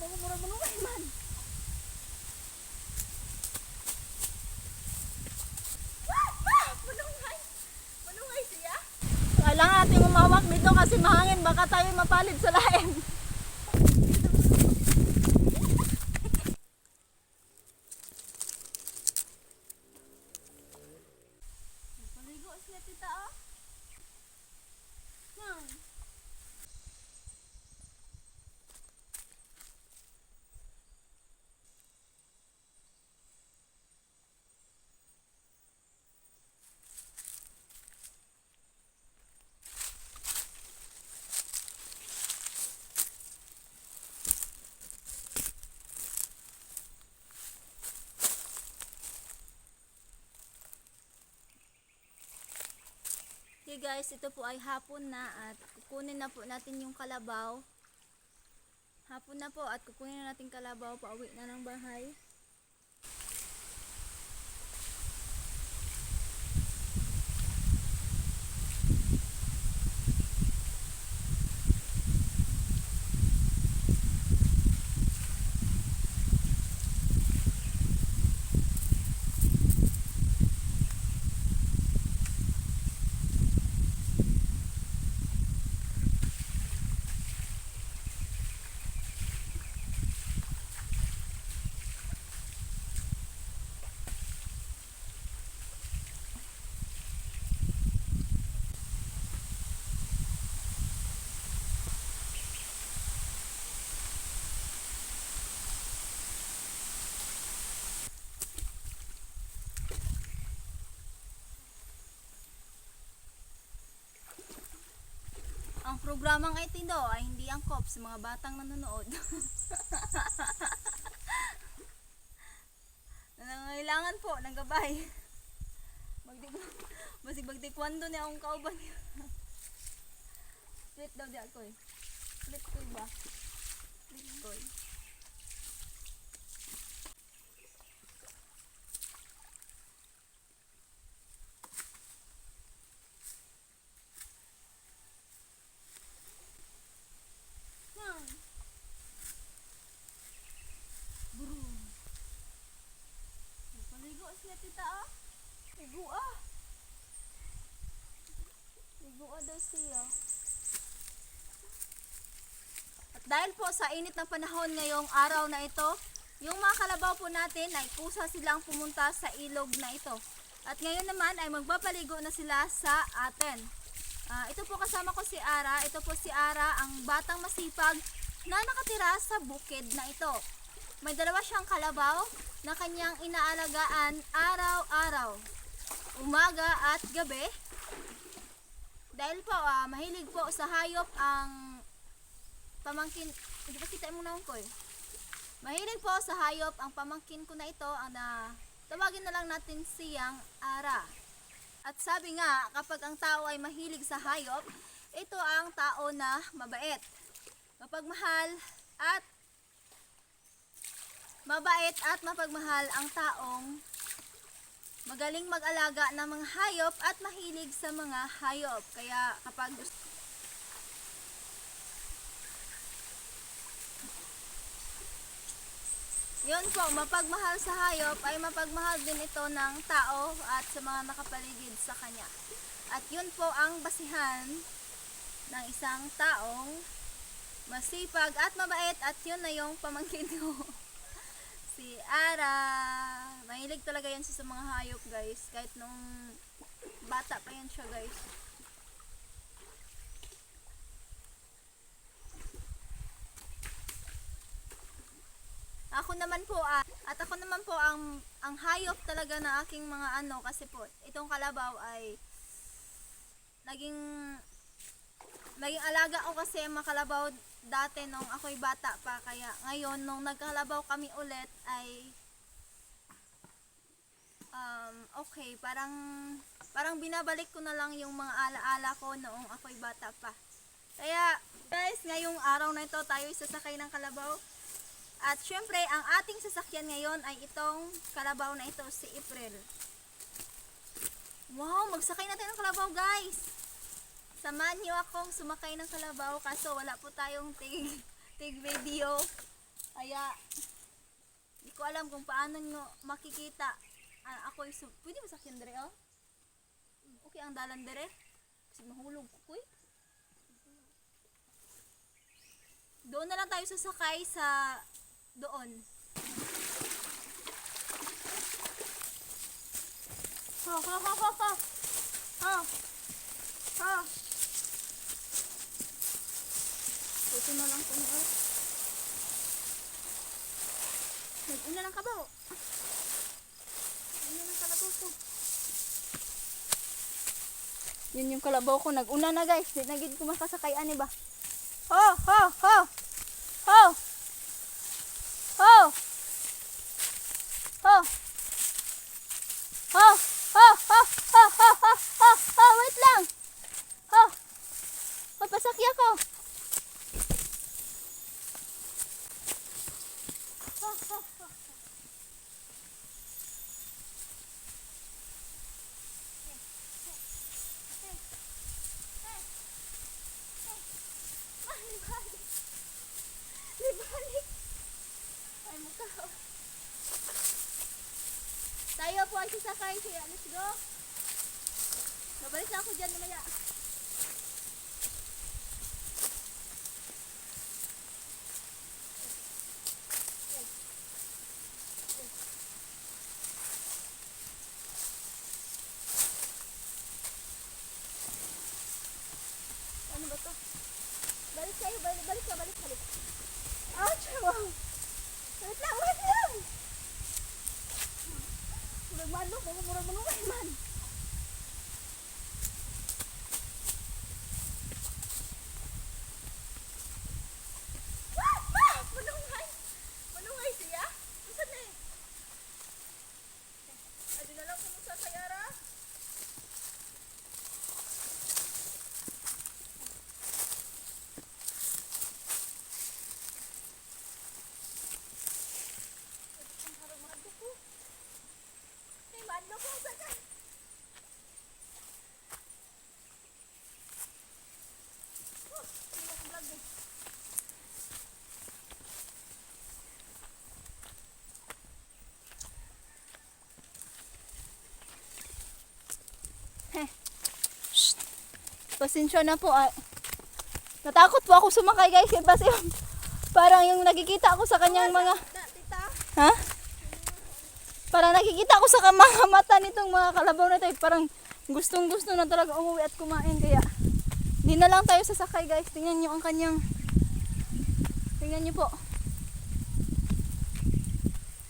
Mga murag manungay man. Kailangan natin umawak dito kasi mahangin. Baka tayo mapalid sa lain. Paligo siya tita oh. Hmm. Okay guys, ito po ay hapon na at kukunin na po natin yung kalabaw. Hapon na po at kukunin na natin kalabaw pauwi na ng bahay. Ang programang itindo ay hindi angkop sa mga batang nanonood. Nangangailangan po ng gabay. Magdi Basig magtikwando niya akong kauban. Split daw di ako eh. Split ko ba? Split ko eh. Hmm. Bro. Paligo siya tita ah. Ligo ah. Ligo ah daw siya. At dahil po sa init ng panahon ngayong araw na ito, yung mga kalabaw po natin ay kusa silang pumunta sa ilog na ito. At ngayon naman ay magbabaligo na sila sa atin. Ah, ito po kasama ko si Ara. Ito po si Ara, ang batang masipag na nakatira sa bukid na ito. May dalawa siyang kalabaw na kanyang inaalagaan araw-araw, umaga at gabi. Dahil po, ah, mahilig po sa hayop ang pamangkin, hindi ba kita mo naman ko eh. Mahilig po sa hayop ang pamangkin ko na ito, ang na, tawagin na lang natin siyang Ara. At sabi nga, kapag ang tao ay mahilig sa hayop, ito ang tao na mabait, mapagmahal at mabait at mapagmahal ang taong magaling mag-alaga ng mga hayop at mahilig sa mga hayop. Kaya kapag gusto Yun po, mapagmahal sa hayop ay mapagmahal din ito ng tao at sa mga nakapaligid sa kanya. At yun po ang basihan ng isang taong masipag at mabait at yun na yung pamangkin ko. si Ara. Mahilig talaga yan sa mga hayop guys. Kahit nung bata pa yan siya guys. Ako naman po ah, at ako naman po ang ang hayop talaga na aking mga ano kasi po itong kalabaw ay naging naging alaga ko kasi ang mga kalabaw dati nung ako'y bata pa. Kaya ngayon nung nagkalabaw kami ulit ay um, okay parang parang binabalik ko na lang yung mga alaala ko noong ako'y bata pa. Kaya guys ngayong araw na ito tayo sasakay ng kalabaw at syempre, ang ating sasakyan ngayon ay itong kalabaw na ito, si April. Wow, magsakay natin ng kalabaw guys! Samahan niyo akong sumakay ng kalabaw kaso wala po tayong tig, tig video. Kaya, hindi ko alam kung paano nyo makikita. Ah, ako yung, pwede ba sakyan dire oh? Okay ang dalan dire? Kasi mahulog ko kuy. Doon na lang tayo sasakay sa doon. Ho, ho, ho, ho, ho. Ho. Ho. Ito na lang kung earth. Nag-una lang ka ba? Ano lang kalabaw ko? Yun yung kalabaw ko. Nag-una na guys. Di nagid ko makasakay ani ba? Ho! Ho! Ho! Sasakay. Kaya, let's go. Babalik na ako dyan mamaya. Ano ba to? Balik kayo, balik, balik ka, balik, balik. Ouch! Wow! Wait lang, wait lang! Murag manok, ako murag manungay man. Ah! Ah! Manungay! Manungay siya? Saan na eh? Adi na lang kumusta sa Yara? Ang harang mga duko. Ay, manok ko sa kan. Oh, hindi ako vlog eh. Heh. Shh. Pasensya na po. ah. Natakot po ako sumakay guys. Yan kasi yung- parang yung nakikita ako sa kanyang mga... Ha? Parang nakikita ko sa mga mata nitong mga kalabaw na to. eh, Parang gustong gusto na talaga umuwi at kumain. Kaya di na lang tayo sasakay guys. Tingnan nyo ang kanyang... Tingnan nyo po.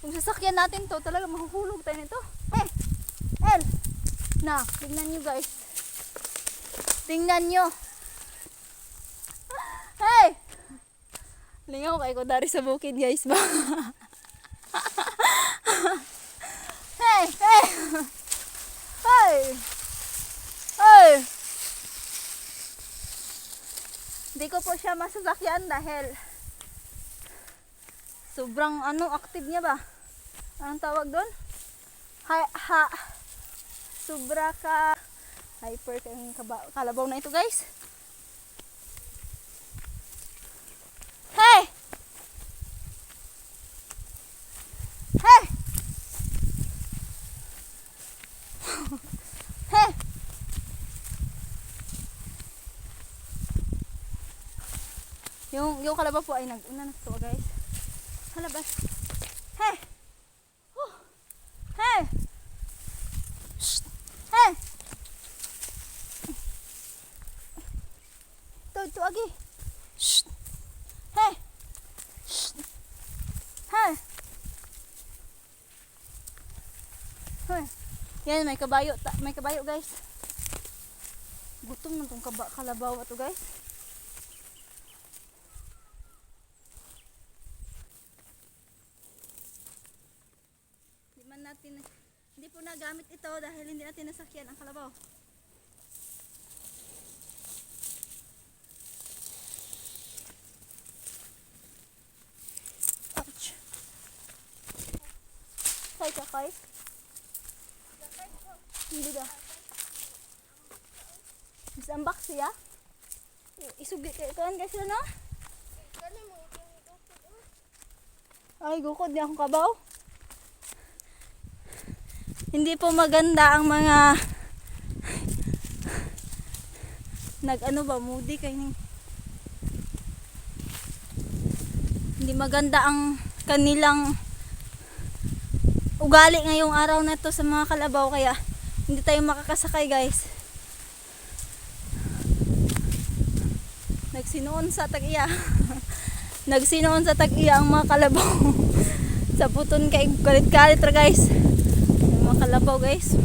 Kung sasakyan natin to, talaga mahuhulog tayo nito. Eh! El! Na, tingnan nyo guys. Tingnan nyo. Hey! Lingaw kay ko dari sa bukid guys ba? hey! Hey! Hey! Hey! Hindi ko po siya masasakyan dahil sobrang ano active niya ba? Anong tawag doon? Ha, ha, sobra ka hyper kaba- kalabaw na ito guys. Hey! Hey! hey! Yung, yung kalabaw po ay nag-una na ito guys. Halabas. Hey! Oh. Hey! Shh! Hey! Ito, ito, agi. Shh! Hey! Shh! Hey! Hey! Yan, may kabayo. May kabayo, guys. Gutom na tong kaba kalabaw ato, guys. Hindi man natin, hindi po nagamit ito dahil hindi natin nasakyan ang kalabaw. Ouch. Kay ka kay? Hindi da. Bisambak siya? Isugi kay kan kasi no? Ay, gukod niya akong kabaw. Hindi po maganda ang mga nag ano ba, moody kay ning Hindi maganda ang kanilang ugali ngayong araw na to sa mga kalabaw kaya hindi tayo makakasakay guys. Nagsinoon sa tag-iya. Nagsinoon sa tag-iya ang mga kalabaw. sa puton kay kalit-kalit ra guys. Yung mga kalabaw guys.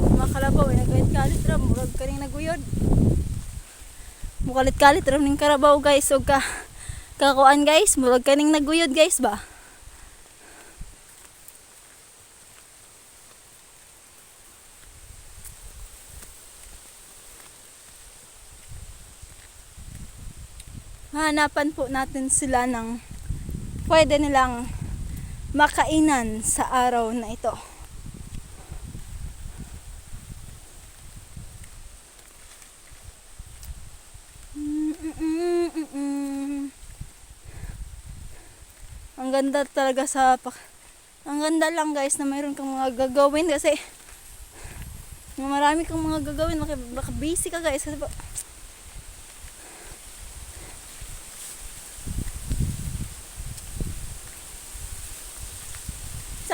Yung mga kalabaw ay nagkalit-kalit ra murag kaning naguyod. Mukalit-kalit ra ning karabaw guys ug ka kakuan guys murag kaning naguyod guys ba. Hanapan po natin sila ng pwede nilang makainan sa araw na ito. Ang ganda talaga sa ang ganda lang guys na mayroon kang mga gagawin kasi marami kang mga gagawin. Baka busy ka guys. Kasi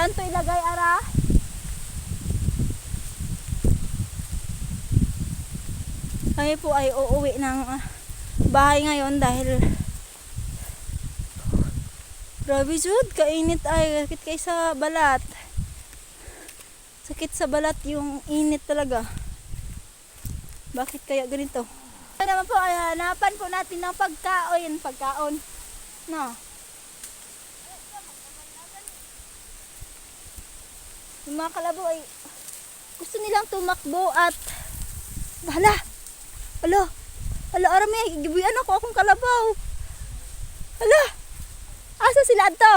Saan to ilagay, Ara? Kami po ay uuwi ng ah, bahay ngayon dahil Grabe Jud, kainit ay sakit kay sa balat. Sakit sa balat yung init talaga. Bakit kaya ganito? Ito naman po ay hanapan po natin ng pagkaon, pagkaon. No. Yung mga kalabaw ay gusto nilang tumakbo at hala hala hala arami gibuyan ako akong kalabaw hala asa sila adto?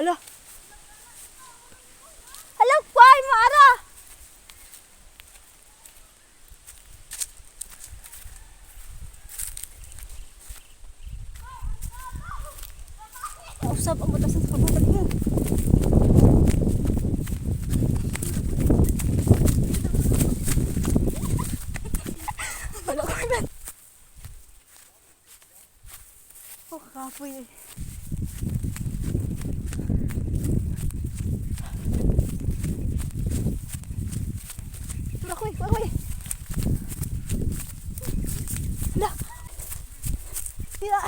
Hala. Hala kuhay mo ara Usap ang butas sa kabalag mo. Wala ko na. Oh, kapoy eh. Wala ko eh, wala ko eh. Wala. Wala.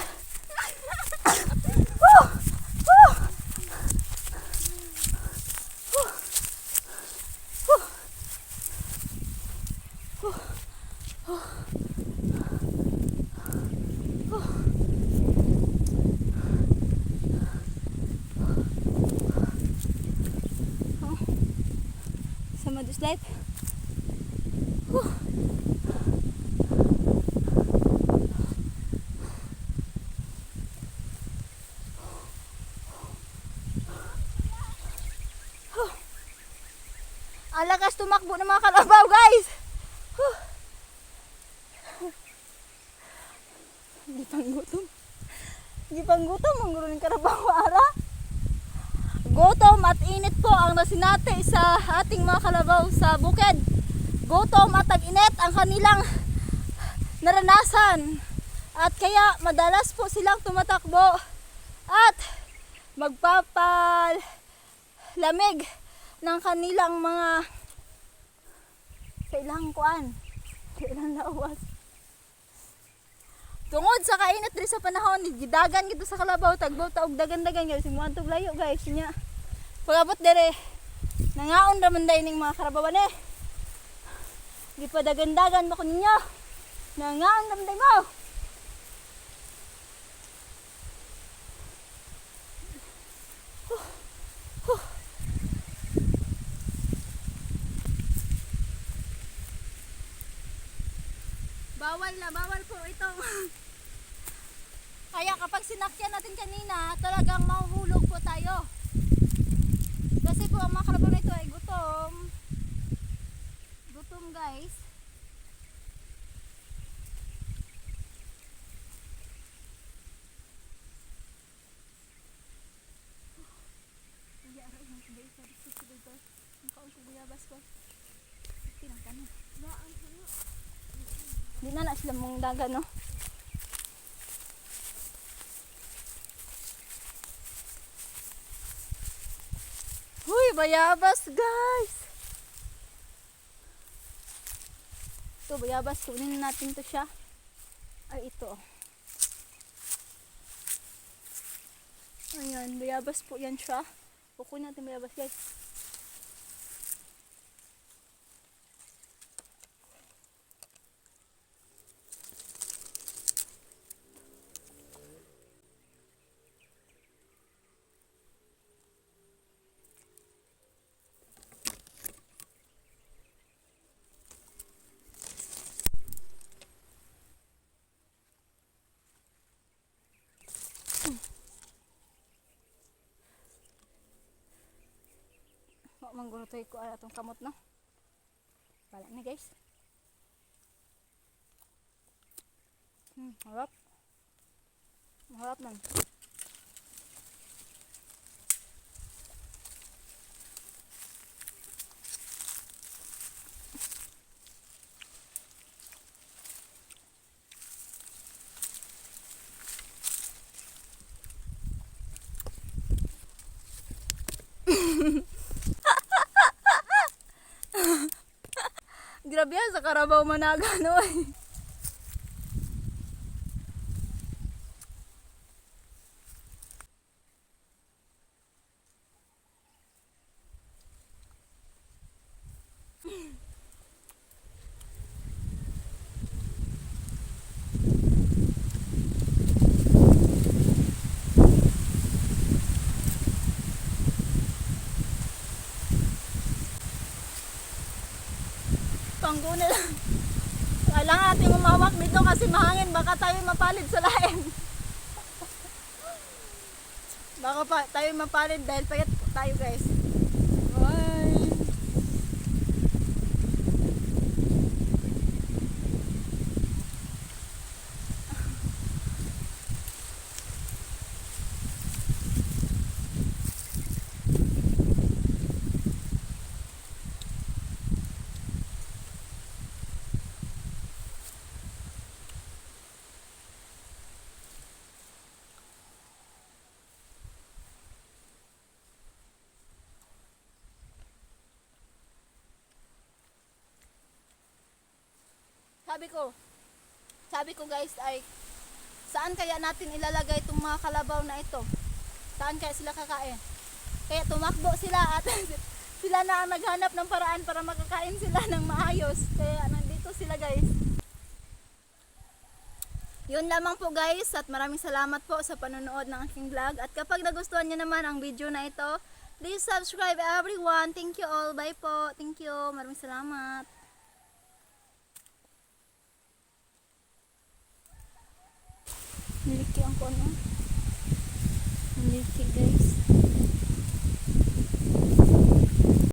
Oh! Oh! Sa Madus Life. Ang lakas tumakbo ng mga kalabaw, guys. Huh. Hindi pang gutom. Hindi pang gutom. Ang gulo ng kalabaw, ara. Gutom at init nasinati sa ating mga kalabaw sa bukid. Gutom at tag-init ang kanilang naranasan. At kaya madalas po silang tumatakbo at magpapal lamig ng kanilang mga kailang kuan kailang lawas tungod sa kainit diri sa panahon gidagan gito sa kalabaw tagbaw taog dagan-dagan guys mo layo guys nya pagabot dire nangaon ra man ning mga karabawan eh gipadagan-dagan mo ko ninyo nangaon ra man day mo Bawal na, bawal po ito. Kaya kapag sinakyan natin kanina, talagang mahuhulog po tayo po ang mga kalabaw na ito ay gutom. Gutom guys. Hindi na na sila mong daga no. Bayabas, guys! Ito, bayabas. Kunin natin to siya. Ay, ito. Ayan, bayabas po yan siya. Kukunin natin bayabas, guys. Manggurutoy ko ara tong kamot no. Bala ni guys. Hmm, harap. Harap man. Grabe yan, sa Karabaw Managa no Panggo na lang. Kailangan natin umawak dito kasi mahangin. Baka tayo mapalid sa laim. Baka pa, tayo mapalid dahil payat tayo guys. Sabi ko, sabi ko guys ay saan kaya natin ilalagay itong mga kalabaw na ito? Saan kaya sila kakain? Kaya tumakbo sila at sila na ang naghanap ng paraan para makakain sila ng maayos. Kaya nandito sila guys. Yun lamang po guys at maraming salamat po sa panonood ng aking vlog. At kapag nagustuhan nyo naman ang video na ito, please subscribe everyone. Thank you all. Bye po. Thank you. Maraming salamat. Niliki ang kono. Niliki guys.